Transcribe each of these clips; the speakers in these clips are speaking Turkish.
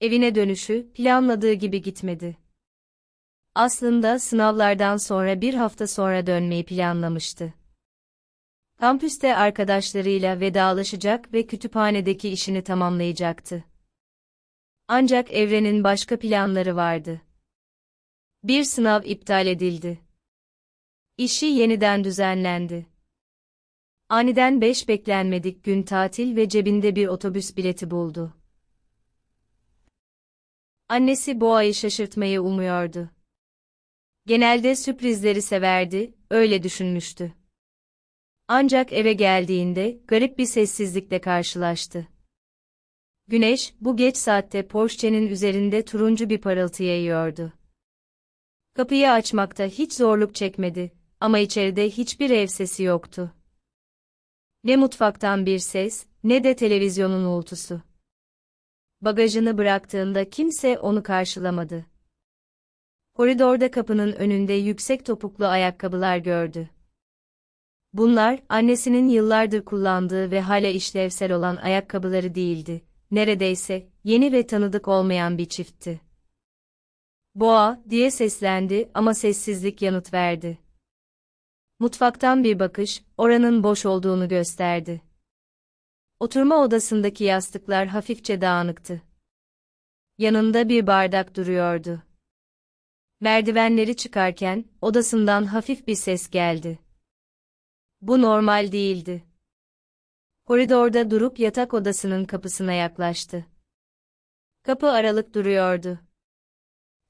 Evine dönüşü planladığı gibi gitmedi. Aslında sınavlardan sonra bir hafta sonra dönmeyi planlamıştı. Kampüste arkadaşlarıyla vedalaşacak ve kütüphanedeki işini tamamlayacaktı. Ancak evrenin başka planları vardı. Bir sınav iptal edildi. İşi yeniden düzenlendi. Aniden beş beklenmedik gün tatil ve cebinde bir otobüs bileti buldu. Annesi Boğa'yı şaşırtmayı umuyordu. Genelde sürprizleri severdi, öyle düşünmüştü. Ancak eve geldiğinde garip bir sessizlikle karşılaştı. Güneş, bu geç saatte Porsche'nin üzerinde turuncu bir parıltı yayıyordu. Kapıyı açmakta hiç zorluk çekmedi ama içeride hiçbir ev sesi yoktu. Ne mutfaktan bir ses, ne de televizyonun uğultusu. Bagajını bıraktığında kimse onu karşılamadı. Koridorda kapının önünde yüksek topuklu ayakkabılar gördü. Bunlar, annesinin yıllardır kullandığı ve hala işlevsel olan ayakkabıları değildi. Neredeyse, yeni ve tanıdık olmayan bir çiftti. Boğa, diye seslendi ama sessizlik yanıt verdi. Mutfaktan bir bakış, oranın boş olduğunu gösterdi. Oturma odasındaki yastıklar hafifçe dağınıktı. Yanında bir bardak duruyordu. Merdivenleri çıkarken, odasından hafif bir ses geldi. Bu normal değildi. Koridorda durup yatak odasının kapısına yaklaştı. Kapı aralık duruyordu.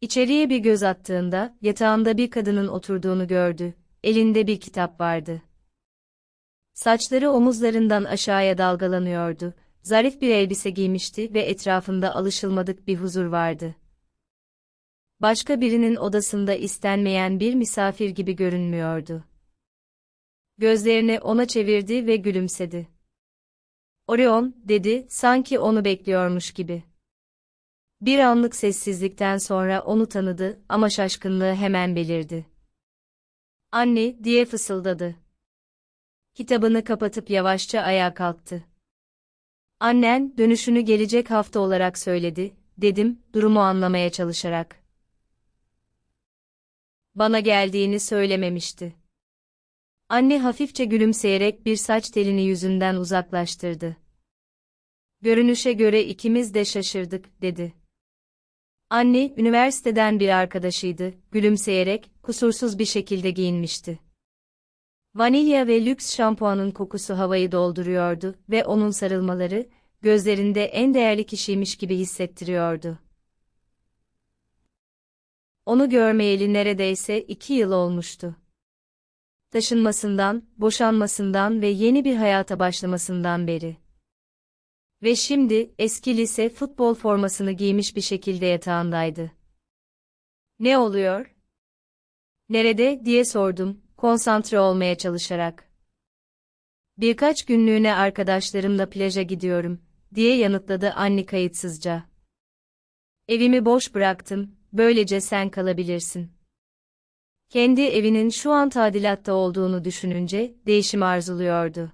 İçeriye bir göz attığında, yatağında bir kadının oturduğunu gördü, elinde bir kitap vardı. Saçları omuzlarından aşağıya dalgalanıyordu, zarif bir elbise giymişti ve etrafında alışılmadık bir huzur vardı. Başka birinin odasında istenmeyen bir misafir gibi görünmüyordu. Gözlerini ona çevirdi ve gülümsedi. Orion, dedi, sanki onu bekliyormuş gibi. Bir anlık sessizlikten sonra onu tanıdı ama şaşkınlığı hemen belirdi. Anne, diye fısıldadı. Kitabını kapatıp yavaşça ayağa kalktı. Annen, dönüşünü gelecek hafta olarak söyledi, dedim, durumu anlamaya çalışarak. Bana geldiğini söylememişti. Anne hafifçe gülümseyerek bir saç telini yüzünden uzaklaştırdı. Görünüşe göre ikimiz de şaşırdık, dedi. Anne, üniversiteden bir arkadaşıydı, gülümseyerek, kusursuz bir şekilde giyinmişti. Vanilya ve lüks şampuanın kokusu havayı dolduruyordu ve onun sarılmaları, gözlerinde en değerli kişiymiş gibi hissettiriyordu. Onu görmeyeli neredeyse iki yıl olmuştu. Taşınmasından, boşanmasından ve yeni bir hayata başlamasından beri. Ve şimdi, eski lise futbol formasını giymiş bir şekilde yatağındaydı. Ne oluyor? Nerede, diye sordum, konsantre olmaya çalışarak. Birkaç günlüğüne arkadaşlarımla plaja gidiyorum, diye yanıtladı anne kayıtsızca. Evimi boş bıraktım, böylece sen kalabilirsin. Kendi evinin şu an tadilatta olduğunu düşününce, değişim arzuluyordu.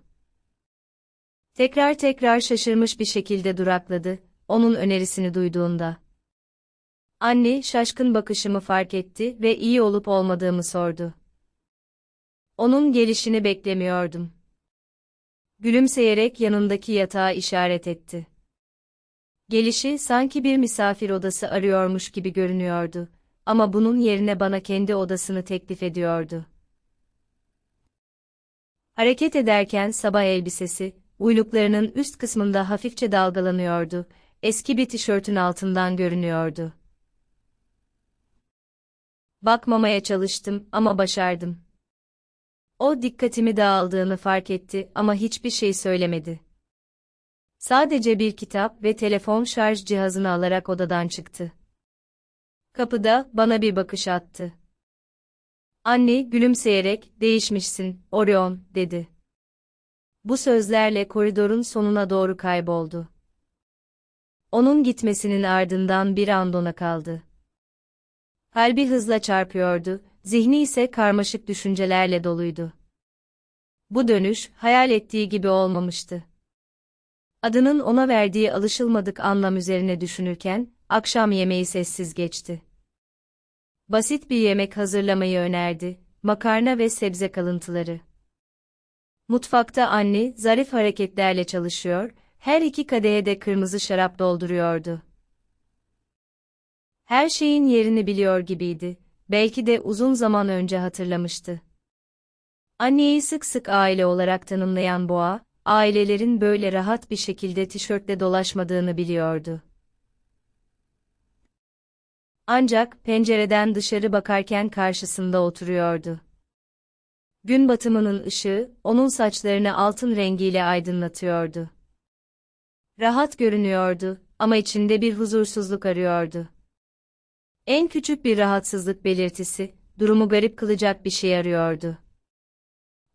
Tekrar tekrar şaşırmış bir şekilde durakladı, onun önerisini duyduğunda. Anne, şaşkın bakışımı fark etti ve iyi olup olmadığımı sordu. Onun gelişini beklemiyordum. Gülümseyerek yanındaki yatağa işaret etti. Gelişi sanki bir misafir odası arıyormuş gibi görünüyordu ama bunun yerine bana kendi odasını teklif ediyordu. Hareket ederken sabah elbisesi, uyluklarının üst kısmında hafifçe dalgalanıyordu, eski bir tişörtün altından görünüyordu. Bakmamaya çalıştım ama başardım. O dikkatimi dağıldığını fark etti ama hiçbir şey söylemedi. Sadece bir kitap ve telefon şarj cihazını alarak odadan çıktı. Kapıda bana bir bakış attı. Anne gülümseyerek, değişmişsin, Orion, dedi. Bu sözlerle koridorun sonuna doğru kayboldu. Onun gitmesinin ardından bir an dona kaldı. Kalbi hızla çarpıyordu, zihni ise karmaşık düşüncelerle doluydu. Bu dönüş, hayal ettiği gibi olmamıştı. Adının ona verdiği alışılmadık anlam üzerine düşünürken, akşam yemeği sessiz geçti. Basit bir yemek hazırlamayı önerdi, makarna ve sebze kalıntıları. Mutfakta anne zarif hareketlerle çalışıyor, her iki kadehe de kırmızı şarap dolduruyordu. Her şeyin yerini biliyor gibiydi, belki de uzun zaman önce hatırlamıştı. Anneyi sık sık aile olarak tanımlayan Boğa, ailelerin böyle rahat bir şekilde tişörtle dolaşmadığını biliyordu. Ancak pencereden dışarı bakarken karşısında oturuyordu. Gün batımının ışığı, onun saçlarını altın rengiyle aydınlatıyordu. Rahat görünüyordu ama içinde bir huzursuzluk arıyordu. En küçük bir rahatsızlık belirtisi, durumu garip kılacak bir şey arıyordu.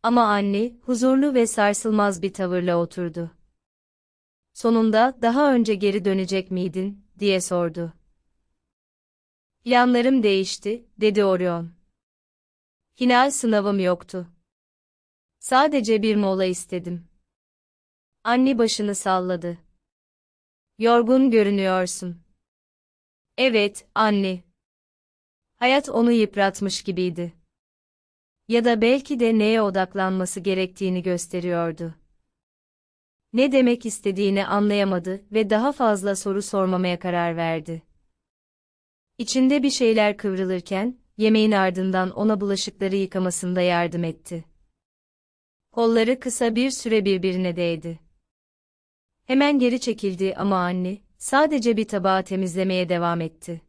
Ama anne, huzurlu ve sarsılmaz bir tavırla oturdu. Sonunda, daha önce geri dönecek miydin, diye sordu. Planlarım değişti, dedi Orion. Final sınavım yoktu. Sadece bir mola istedim. Anne başını salladı. Yorgun görünüyorsun. Evet, anne. Hayat onu yıpratmış gibiydi. Ya da belki de neye odaklanması gerektiğini gösteriyordu. Ne demek istediğini anlayamadı ve daha fazla soru sormamaya karar verdi. İçinde bir şeyler kıvrılırken, yemeğin ardından ona bulaşıkları yıkamasında yardım etti. Kolları kısa bir süre birbirine değdi. Hemen geri çekildi ama anne, sadece bir tabağı temizlemeye devam etti.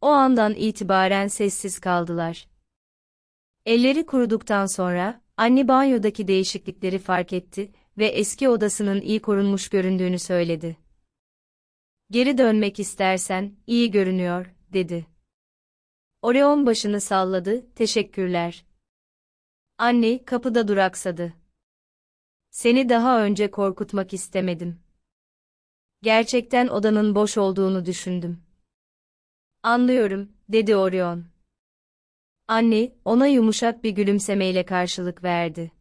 O andan itibaren sessiz kaldılar. Elleri kuruduktan sonra, anne banyodaki değişiklikleri fark etti ve eski odasının iyi korunmuş göründüğünü söyledi. Geri dönmek istersen, iyi görünüyor, dedi. Orion başını salladı, teşekkürler. Anne, kapıda duraksadı. Seni daha önce korkutmak istemedim. Gerçekten odanın boş olduğunu düşündüm. Anlıyorum, dedi Orion. Anne, ona yumuşak bir gülümsemeyle karşılık verdi.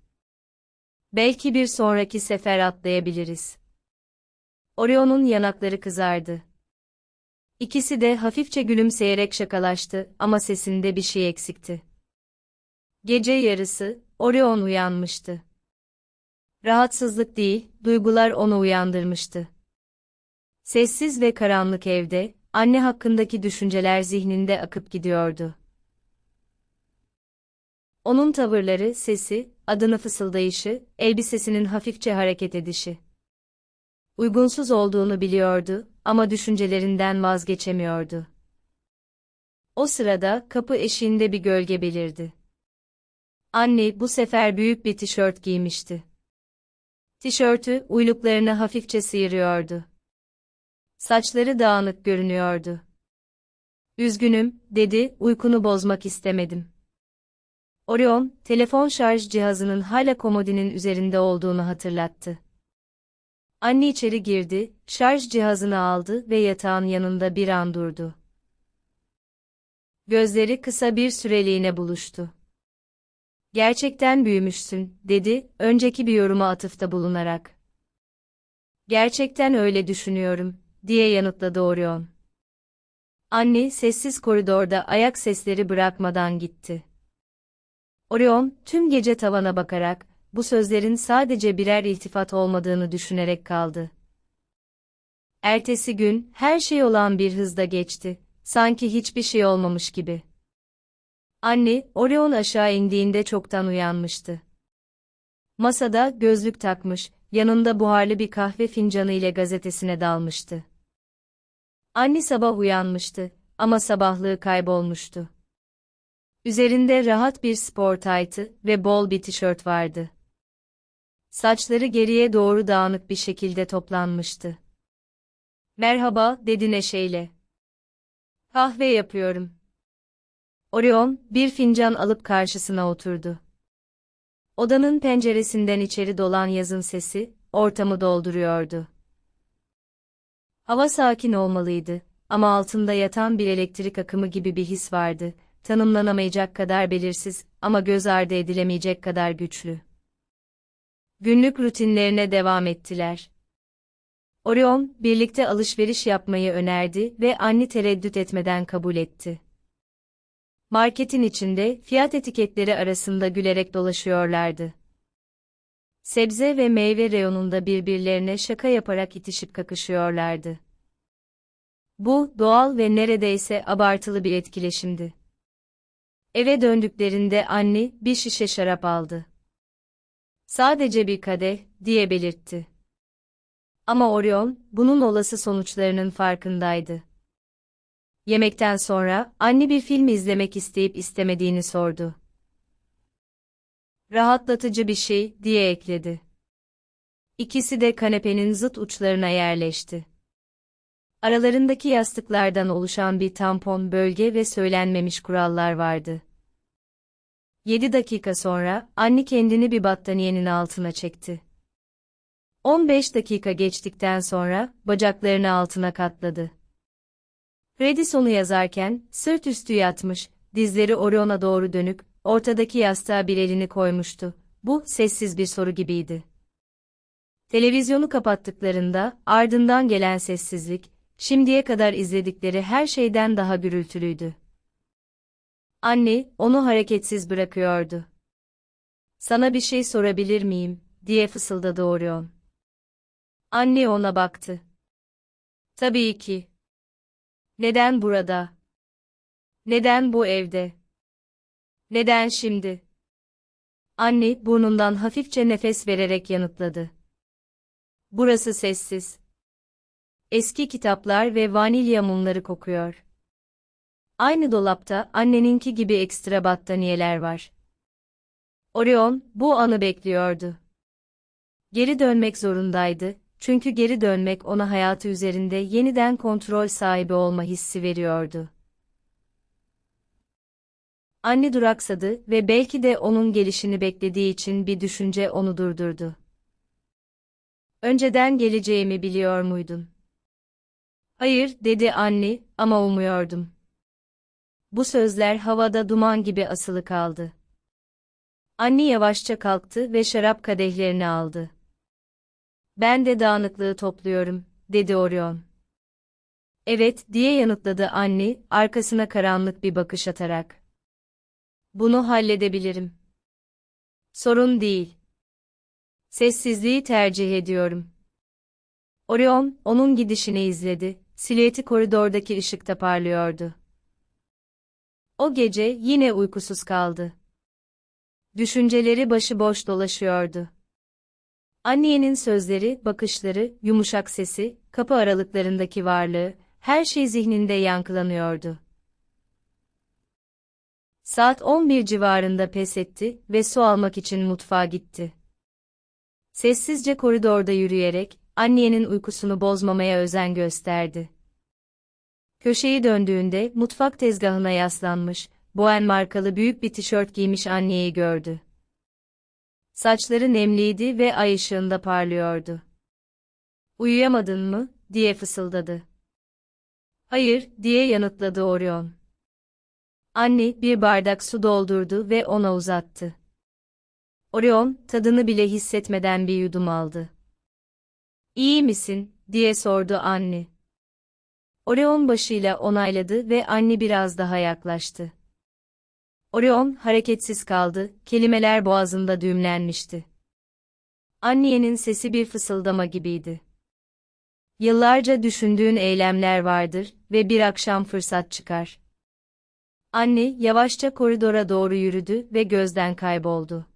Belki bir sonraki sefer atlayabiliriz. Orion'un yanakları kızardı. İkisi de hafifçe gülümseyerek şakalaştı ama sesinde bir şey eksikti. Gece yarısı, Orion uyanmıştı. Rahatsızlık değil, duygular onu uyandırmıştı. Sessiz ve karanlık evde, anne hakkındaki düşünceler zihninde akıp gidiyordu. Onun tavırları, sesi, adını fısıldayışı, elbisesinin hafifçe hareket edişi. Uygunsuz olduğunu biliyordu ama düşüncelerinden vazgeçemiyordu. O sırada kapı eşiğinde bir gölge belirdi. Anne bu sefer büyük bir tişört giymişti. Tişörtü uyluklarını hafifçe sıyırıyordu. Saçları dağınık görünüyordu. Üzgünüm, dedi, uykunu bozmak istemedim. Orion, telefon şarj cihazının hala komodinin üzerinde olduğunu hatırlattı. Anne içeri girdi, şarj cihazını aldı ve yatağın yanında bir an durdu. Gözleri kısa bir süreliğine buluştu. Gerçekten büyümüşsün, dedi, önceki bir yoruma atıfta bulunarak. Gerçekten öyle düşünüyorum, diye yanıtladı Orion. Anne sessiz koridorda ayak sesleri bırakmadan gitti. Orion, tüm gece tavana bakarak, bu sözlerin sadece birer iltifat olmadığını düşünerek kaldı. Ertesi gün, her şey olan bir hızda geçti, sanki hiçbir şey olmamış gibi. Anne, Orion aşağı indiğinde çoktan uyanmıştı. Masada gözlük takmış, yanında buharlı bir kahve fincanı ile gazetesine dalmıştı. Anne sabah uyanmıştı ama sabahlığı kaybolmuştu. Üzerinde rahat bir spor taytı ve bol bir tişört vardı. Saçları geriye doğru dağınık bir şekilde toplanmıştı. Merhaba, dedi neşeyle. Kahve yapıyorum. Orion, bir fincan alıp karşısına oturdu. Odanın penceresinden içeri dolan yazın sesi, ortamı dolduruyordu. Hava sakin olmalıydı ama altında yatan bir elektrik akımı gibi bir his vardı, tanımlanamayacak kadar belirsiz ama göz ardı edilemeyecek kadar güçlü. Günlük rutinlerine devam ettiler. Orion, birlikte alışveriş yapmayı önerdi ve anne tereddüt etmeden kabul etti. Marketin içinde fiyat etiketleri arasında gülerek dolaşıyorlardı. Sebze ve meyve reyonunda birbirlerine şaka yaparak itişip kakışıyorlardı. Bu, doğal ve neredeyse abartılı bir etkileşimdi. Eve döndüklerinde anne bir şişe şarap aldı. Sadece bir kadeh, diye belirtti. Ama Orion, bunun olası sonuçlarının farkındaydı. Yemekten sonra, anne bir film izlemek isteyip istemediğini sordu. Rahatlatıcı bir şey, diye ekledi. İkisi de kanepenin zıt uçlarına yerleşti. Aralarındaki yastıklardan oluşan bir tampon bölge ve söylenmemiş kurallar vardı. 7 dakika sonra, anne kendini bir battaniyenin altına çekti. 15 dakika geçtikten sonra, bacaklarını altına katladı. Freddy sonu yazarken, sırt üstü yatmış, dizleri Orion'a doğru dönük, ortadaki yastığa bir elini koymuştu. Bu, sessiz bir soru gibiydi. Televizyonu kapattıklarında, ardından gelen sessizlik, şimdiye kadar izledikleri her şeyden daha gürültülüydü. Anne, onu hareketsiz bırakıyordu. Sana bir şey sorabilir miyim, diye fısıldadı Orion. Anne ona baktı. Tabii ki. Neden burada? Neden bu evde? Neden şimdi? Anne burnundan hafifçe nefes vererek yanıtladı. Burası sessiz. Eski kitaplar ve vanilya mumları kokuyor. Aynı dolapta anneninki gibi ekstra battaniyeler var. Orion bu anı bekliyordu. Geri dönmek zorundaydı çünkü geri dönmek ona hayatı üzerinde yeniden kontrol sahibi olma hissi veriyordu. Anne duraksadı ve belki de onun gelişini beklediği için bir düşünce onu durdurdu. Önceden geleceğimi biliyor muydun? Hayır, dedi anne, ama umuyordum. Bu sözler havada duman gibi asılı kaldı. Anne yavaşça kalktı ve şarap kadehlerini aldı. Ben de dağınıklığı topluyorum, dedi Orion. Evet, diye yanıtladı anne, arkasına karanlık bir bakış atarak. Bunu halledebilirim. Sorun değil. Sessizliği tercih ediyorum. Orion, onun gidişini izledi, silüeti koridordaki ışıkta parlıyordu. O gece yine uykusuz kaldı. Düşünceleri başıboş dolaşıyordu. Annenin sözleri, bakışları, yumuşak sesi, kapı aralıklarındaki varlığı, her şey zihninde yankılanıyordu. Saat 11 civarında pes etti ve su almak için mutfağa gitti. Sessizce koridorda yürüyerek, annenin uykusunu bozmamaya özen gösterdi. Köşeyi döndüğünde mutfak tezgahına yaslanmış, Boen markalı büyük bir tişört giymiş anneyi gördü. Saçları nemliydi ve ay ışığında parlıyordu. Uyuyamadın mı, diye fısıldadı. Hayır, diye yanıtladı Orion. Anne bir bardak su doldurdu ve ona uzattı. Orion, tadını bile hissetmeden bir yudum aldı. İyi misin, diye sordu anne. Orion başıyla onayladı ve anne biraz daha yaklaştı. Orion hareketsiz kaldı, kelimeler boğazında düğümlenmişti. Annenin sesi bir fısıldama gibiydi. Yıllarca düşündüğün eylemler vardır ve bir akşam fırsat çıkar. Anne yavaşça koridora doğru yürüdü ve gözden kayboldu.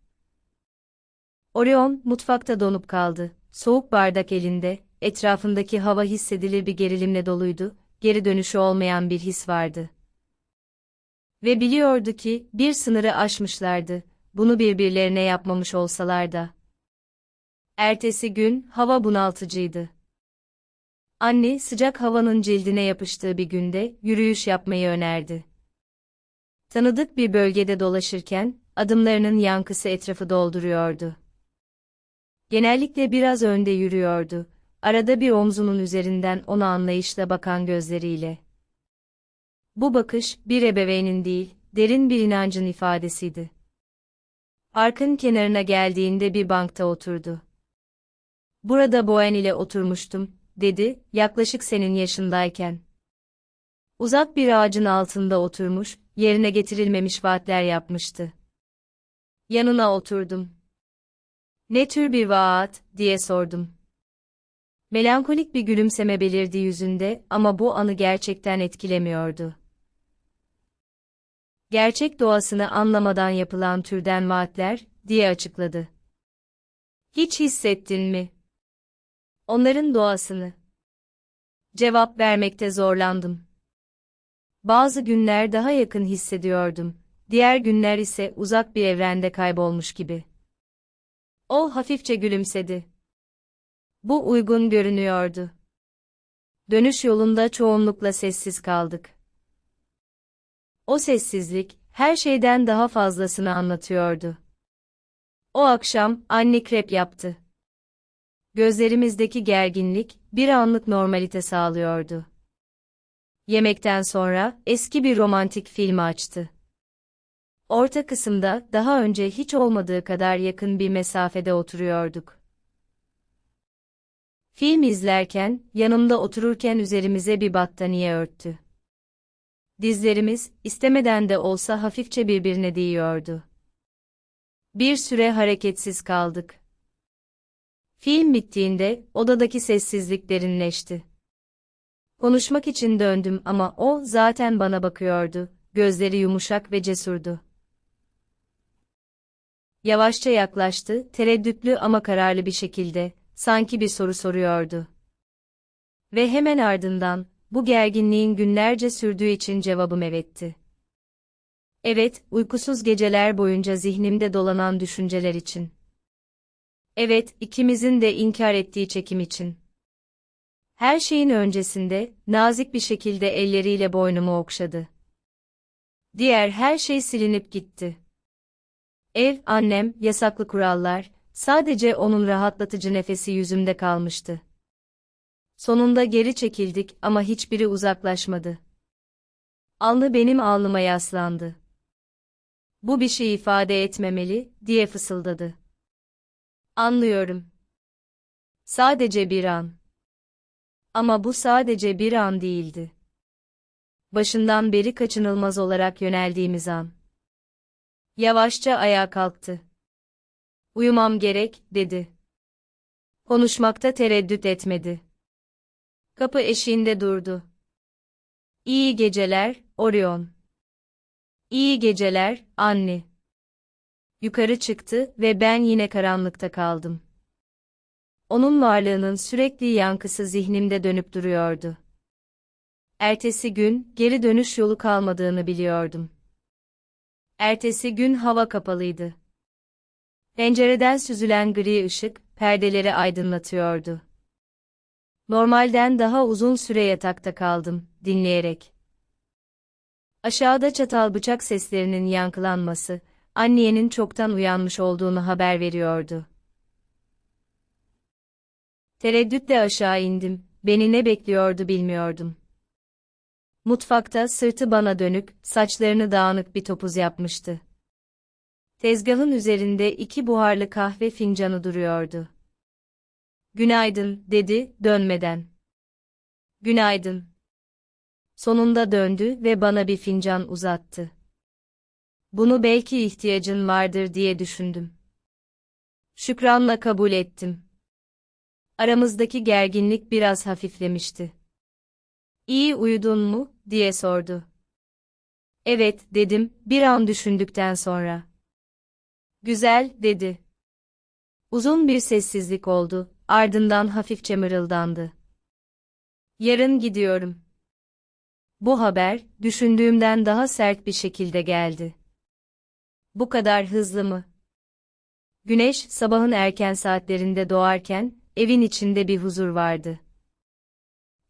Orion mutfakta donup kaldı. Soğuk bardak elinde, etrafındaki hava hissedilir bir gerilimle doluydu, geri dönüşü olmayan bir his vardı. Ve biliyordu ki, bir sınırı aşmışlardı, bunu birbirlerine yapmamış olsalar da. Ertesi gün, hava bunaltıcıydı. Anne, sıcak havanın cildine yapıştığı bir günde, yürüyüş yapmayı önerdi. Tanıdık bir bölgede dolaşırken, adımlarının yankısı etrafı dolduruyordu. Genellikle biraz önde yürüyordu, arada bir omzunun üzerinden ona anlayışla bakan gözleriyle. Bu bakış, bir ebeveynin değil, derin bir inancın ifadesiydi. Parkın kenarına geldiğinde bir bankta oturdu. Burada Boen ile oturmuştum, dedi, yaklaşık senin yaşındayken. Uzak bir ağacın altında oturmuş, yerine getirilmemiş vaatler yapmıştı. Yanına oturdum. Ne tür bir vaat, diye sordum. Melankolik bir gülümseme belirdi yüzünde ama bu anı gerçekten etkilemiyordu. Gerçek doğasını anlamadan yapılan türden vaatler, diye açıkladı. Hiç hissettin mi? Onların doğasını. Cevap vermekte zorlandım. Bazı günler daha yakın hissediyordum, diğer günler ise uzak bir evrende kaybolmuş gibi. O hafifçe gülümsedi. Bu uygun görünüyordu. Dönüş yolunda çoğunlukla sessiz kaldık. O sessizlik, her şeyden daha fazlasını anlatıyordu. O akşam, anne krep yaptı. Gözlerimizdeki gerginlik, bir anlık normalite sağlıyordu. Yemekten sonra, eski bir romantik filmi açtı. Orta kısımda, daha önce hiç olmadığı kadar yakın bir mesafede oturuyorduk. Film izlerken, yanımda otururken üzerimize bir battaniye örttü. Dizlerimiz, istemeden de olsa hafifçe birbirine değiyordu. Bir süre hareketsiz kaldık. Film bittiğinde, odadaki sessizlik derinleşti. Konuşmak için döndüm ama o zaten bana bakıyordu, gözleri yumuşak ve cesurdu. Yavaşça yaklaştı, tereddütlü ama kararlı bir şekilde, sanki bir soru soruyordu. Ve hemen ardından, bu gerginliğin günlerce sürdüğü için cevabım evetti. Evet, uykusuz geceler boyunca zihnimde dolanan düşünceler için. Evet, ikimizin de inkar ettiği çekim için. Her şeyin öncesinde, nazik bir şekilde elleriyle boynumu okşadı. Diğer her şey silinip gitti. Ev, annem, yasaklı kurallar, sadece onun rahatlatıcı nefesi yüzümde kalmıştı. Sonunda geri çekildik ama hiçbiri uzaklaşmadı. Alnı benim alnıma yaslandı. Bu bir şey ifade etmemeli, diye fısıldadı. Anlıyorum. Sadece bir an. Ama bu sadece bir an değildi. Başından beri kaçınılmaz olarak yöneldiğimiz an. Yavaşça ayağa kalktı. Uyumam gerek, dedi. Konuşmakta tereddüt etmedi. Kapı eşiğinde durdu. İyi geceler, Orion. İyi geceler, anne. Yukarı çıktı ve ben yine karanlıkta kaldım. Onun varlığının sürekli yankısı zihnimde dönüp duruyordu. Ertesi gün, geri dönüş yolu kalmadığını biliyordum. Ertesi gün hava kapalıydı. Pencereden süzülen gri ışık, perdeleri aydınlatıyordu. Normalden daha uzun süre yatakta kaldım, dinleyerek. Aşağıda çatal bıçak seslerinin yankılanması, annenin çoktan uyanmış olduğunu haber veriyordu. Tereddütle aşağı indim, beni ne bekliyordu bilmiyordum. Mutfakta sırtı bana dönük, saçlarını dağınık bir topuz yapmıştı. Tezgahın üzerinde iki buharlı kahve fincanı duruyordu. Günaydın, dedi, dönmeden. Günaydın. Sonunda döndü ve bana bir fincan uzattı. Bunu belki ihtiyacın vardır diye düşündüm. Şükranla kabul ettim. Aramızdaki gerginlik biraz hafiflemişti. İyi uyudun mu, diye sordu. Evet, dedim, bir an düşündükten sonra. Güzel, dedi. Uzun bir sessizlik oldu, ardından hafifçe mırıldandı. Yarın gidiyorum. Bu haber, düşündüğümden daha sert bir şekilde geldi. Bu kadar hızlı mı? Güneş, sabahın erken saatlerinde doğarken, evin içinde bir huzur vardı.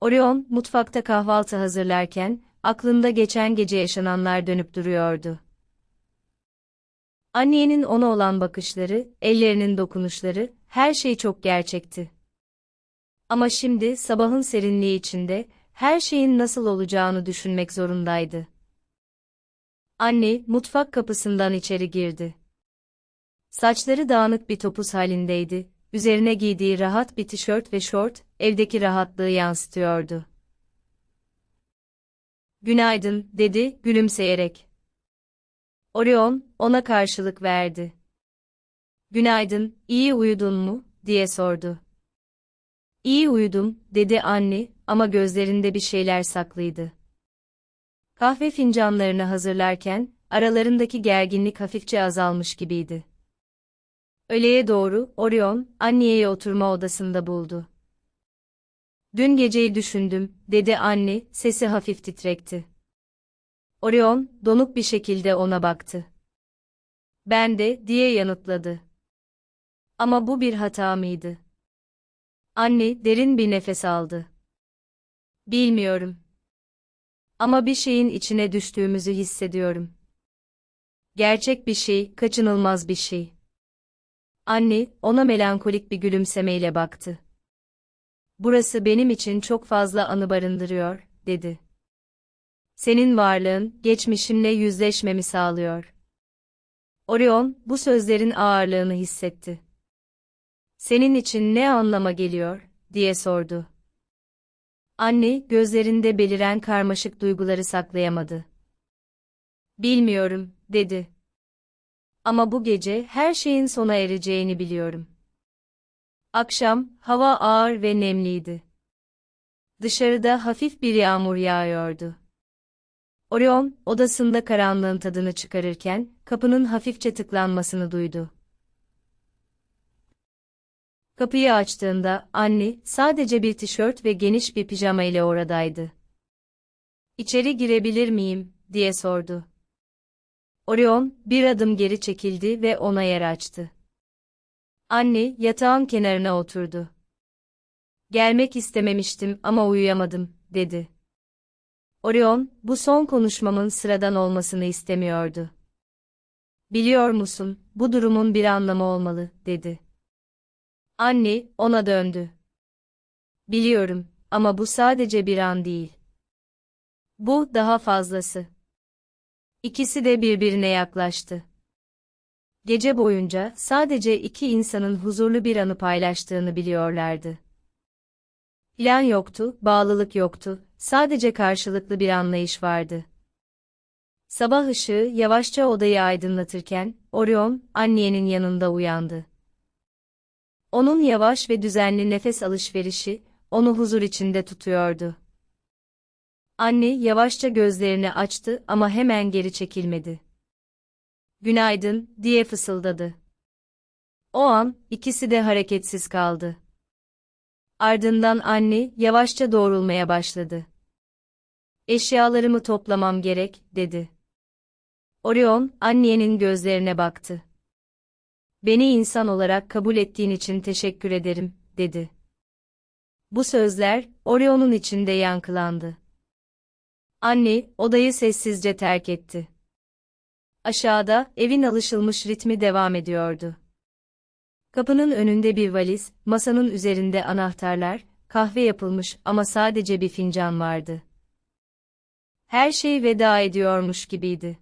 Orion, mutfakta kahvaltı hazırlarken, aklında geçen gece yaşananlar dönüp duruyordu. Annenin ona olan bakışları, ellerinin dokunuşları, her şey çok gerçekti. Ama şimdi sabahın serinliği içinde her şeyin nasıl olacağını düşünmek zorundaydı. Anne mutfak kapısından içeri girdi. Saçları dağınık bir topuz halindeydi, üzerine giydiği rahat bir tişört ve şort, evdeki rahatlığı yansıtıyordu. Günaydın, dedi, gülümseyerek. Orion, ona karşılık verdi. Günaydın, iyi uyudun mu, diye sordu. İyi uyudum, dedi anne, ama gözlerinde bir şeyler saklıydı. Kahve fincanlarını hazırlarken, aralarındaki gerginlik hafifçe azalmış gibiydi. Öğleye doğru, Orion, anneye oturma odasında buldu. Dün geceyi düşündüm, dedi anne, sesi hafif titrekti. Orion, donuk bir şekilde ona baktı. Ben de, diye yanıtladı. Ama bu bir hata mıydı? Anne, derin bir nefes aldı. Bilmiyorum. Ama bir şeyin içine düştüğümüzü hissediyorum. Gerçek bir şey, kaçınılmaz bir şey. Anne, ona melankolik bir gülümsemeyle baktı. Burası benim için çok fazla anı barındırıyor, dedi. Senin varlığın, geçmişinle yüzleşmemi sağlıyor. Orion, bu sözlerin ağırlığını hissetti. Senin için ne anlama geliyor, diye sordu. Anne, gözlerinde beliren karmaşık duyguları saklayamadı. Bilmiyorum, dedi. Ama bu gece her şeyin sona ereceğini biliyorum. Akşam, hava ağır ve nemliydi. Dışarıda hafif bir yağmur yağıyordu. Orion, odasında karanlığın tadını çıkarırken, kapının hafifçe tıklanmasını duydu. Kapıyı açtığında, anne, sadece bir tişört ve geniş bir pijama ile oradaydı. İçeri girebilir miyim, diye sordu. Orion, bir adım geri çekildi ve ona yer açtı. Anne, yatağın kenarına oturdu. Gelmek istememiştim ama uyuyamadım, dedi. Orion, bu son konuşmamın sıradan olmasını istemiyordu. Biliyor musun, bu durumun bir anlamı olmalı, dedi. Anne, ona döndü. Biliyorum, ama bu sadece bir an değil. Bu, daha fazlası. İkisi de birbirine yaklaştı. Gece boyunca sadece iki insanın huzurlu bir anı paylaştığını biliyorlardı. Plan yoktu, bağlılık yoktu, sadece karşılıklı bir anlayış vardı. Sabah ışığı yavaşça odayı aydınlatırken, Orion, annenin yanında uyandı. Onun yavaş ve düzenli nefes alışverişi, onu huzur içinde tutuyordu. Anne yavaşça gözlerini açtı ama hemen geri çekilmedi. Günaydın, diye fısıldadı. O an, ikisi de hareketsiz kaldı. Ardından anne, yavaşça doğrulmaya başladı. Eşyalarımı toplamam gerek, dedi. Orion, annenin gözlerine baktı. Beni insan olarak kabul ettiğin için teşekkür ederim, dedi. Bu sözler, Orion'un içinde yankılandı. Anne, odayı sessizce terk etti. Aşağıda, evin alışılmış ritmi devam ediyordu. Kapının önünde bir valiz, masanın üzerinde anahtarlar, kahve yapılmış ama sadece bir fincan vardı. Her şey veda ediyormuş gibiydi.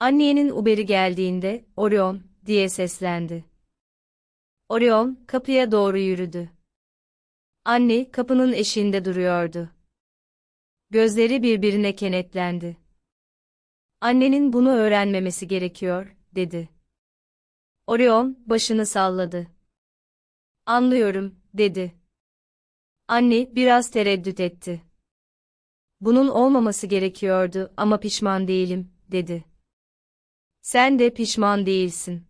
Annenin Uber'i geldiğinde, Orion, diye seslendi. Orion, kapıya doğru yürüdü. Anne, kapının eşiğinde duruyordu. Gözleri birbirine kenetlendi. Annenin bunu öğrenmemesi gerekiyor, dedi. Orion, başını salladı. Anlıyorum, dedi. Anne, biraz tereddüt etti. Bunun olmaması gerekiyordu ama pişman değilim, dedi. Sen de pişman değilsin.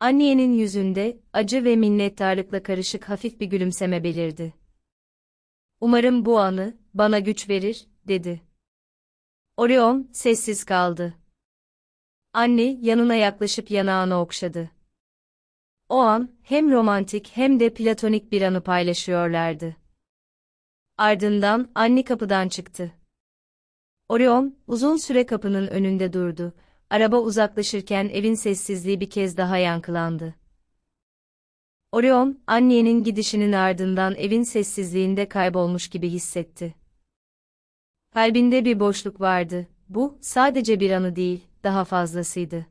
Annenin yüzünde, acı ve minnettarlıkla karışık hafif bir gülümseme belirdi. Umarım bu anı, bana güç verir, dedi. Orion, sessiz kaldı. Anne, yanına yaklaşıp yanağını okşadı. O an, hem romantik hem de platonik bir anı paylaşıyorlardı. Ardından, anne kapıdan çıktı. Orion, uzun süre kapının önünde durdu. Araba uzaklaşırken evin sessizliği bir kez daha yankılandı. Orion, annenin gidişinin ardından evin sessizliğinde kaybolmuş gibi hissetti. Kalbinde bir boşluk vardı. Bu, sadece bir anı değil, daha fazlasıydı.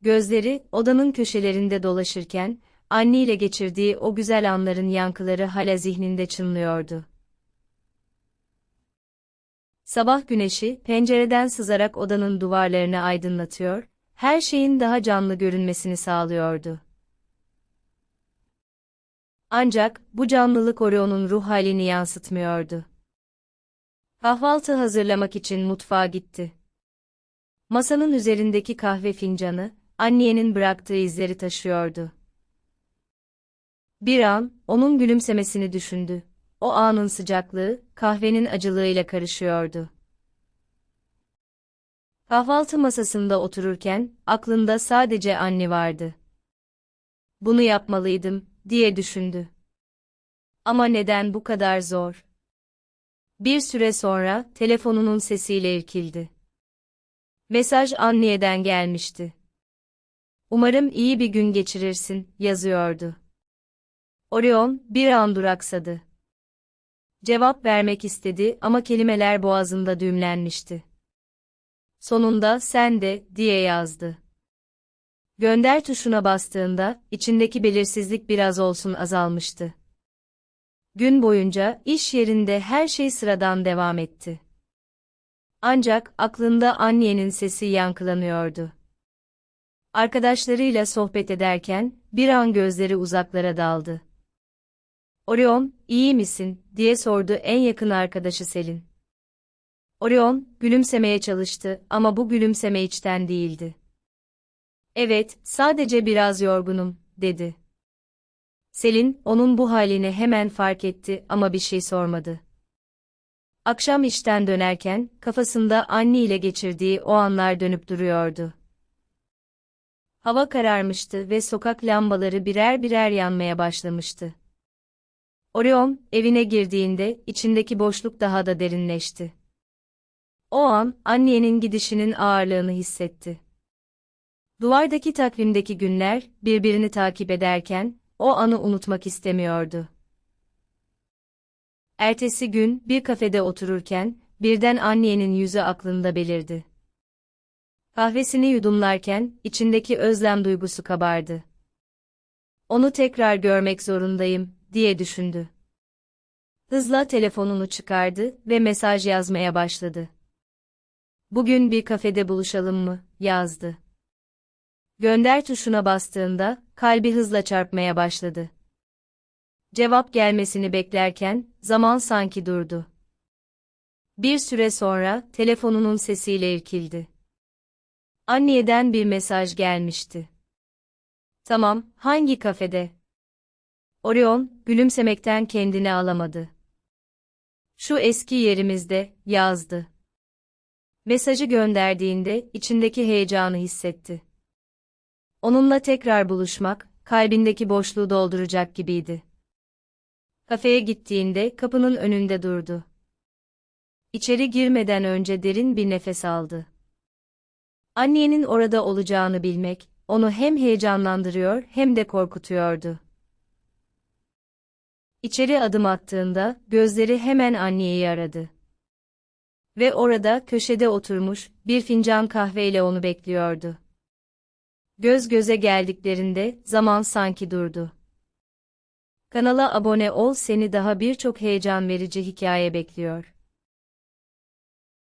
Gözleri, odanın köşelerinde dolaşırken, anneyle geçirdiği o güzel anların yankıları hala zihninde çınlıyordu. Sabah güneşi pencereden sızarak odanın duvarlarını aydınlatıyor, her şeyin daha canlı görünmesini sağlıyordu. Ancak bu canlılık Orion'un ruh halini yansıtmıyordu. Kahvaltı hazırlamak için mutfağa gitti. Masanın üzerindeki kahve fincanı, annenin bıraktığı izleri taşıyordu. Bir an, onun gülümsemesini düşündü. O anın sıcaklığı, kahvenin acılığıyla karışıyordu. Kahvaltı masasında otururken, aklında sadece anne vardı. Bunu yapmalıydım, diye düşündü. Ama neden bu kadar zor? Bir süre sonra, telefonunun sesiyle irkildi. Mesaj Anniye'den gelmişti. Umarım iyi bir gün geçirirsin, yazıyordu. Orion, bir an duraksadı. Cevap vermek istedi ama kelimeler boğazında düğümlenmişti. Sonunda sen de, diye yazdı. Gönder tuşuna bastığında, içindeki belirsizlik biraz olsun azalmıştı. Gün boyunca, iş yerinde her şey sıradan devam etti. Ancak, aklında annenin sesi yankılanıyordu. Arkadaşlarıyla sohbet ederken, bir an gözleri uzaklara daldı. Orion, iyi misin, diye sordu en yakın arkadaşı Selin. Orion, gülümsemeye çalıştı ama bu gülümseme içten değildi. Evet, sadece biraz yorgunum, dedi. Selin, onun bu halini hemen fark etti ama bir şey sormadı. Akşam işten dönerken, kafasında anne ile geçirdiği o anlar dönüp duruyordu. Hava kararmıştı ve sokak lambaları birer birer yanmaya başlamıştı. Orion, evine girdiğinde, içindeki boşluk daha da derinleşti. O an, annenin gidişinin ağırlığını hissetti. Duvardaki takvimdeki günler, birbirini takip ederken, o anı unutmak istemiyordu. Ertesi gün, bir kafede otururken, birden annenin yüzü aklında belirdi. Kahvesini yudumlarken, içindeki özlem duygusu kabardı. Onu tekrar görmek zorundayım, diye düşündü. Hızla telefonunu çıkardı ve mesaj yazmaya başladı. Bugün bir kafede buluşalım mı, yazdı. Gönder tuşuna bastığında, kalbi hızla çarpmaya başladı. Cevap gelmesini beklerken, zaman sanki durdu. Bir süre sonra, telefonunun sesiyle irkildi. Anniyeden bir mesaj gelmişti. Tamam, hangi kafede? Orion, gülümsemekten kendini alamadı. Şu eski yerimizde, yazdı. Mesajı gönderdiğinde, içindeki heyecanı hissetti. Onunla tekrar buluşmak, kalbindeki boşluğu dolduracak gibiydi. Kafeye gittiğinde kapının önünde durdu. İçeri girmeden önce derin bir nefes aldı. Annenin orada olacağını bilmek, onu hem heyecanlandırıyor hem de korkutuyordu. İçeri adım attığında, gözleri hemen anneyi aradı. Ve orada, köşede oturmuş, bir fincan kahveyle onu bekliyordu. Göz göze geldiklerinde, zaman sanki durdu. Kanala abone ol seni daha birçok heyecan verici hikaye bekliyor.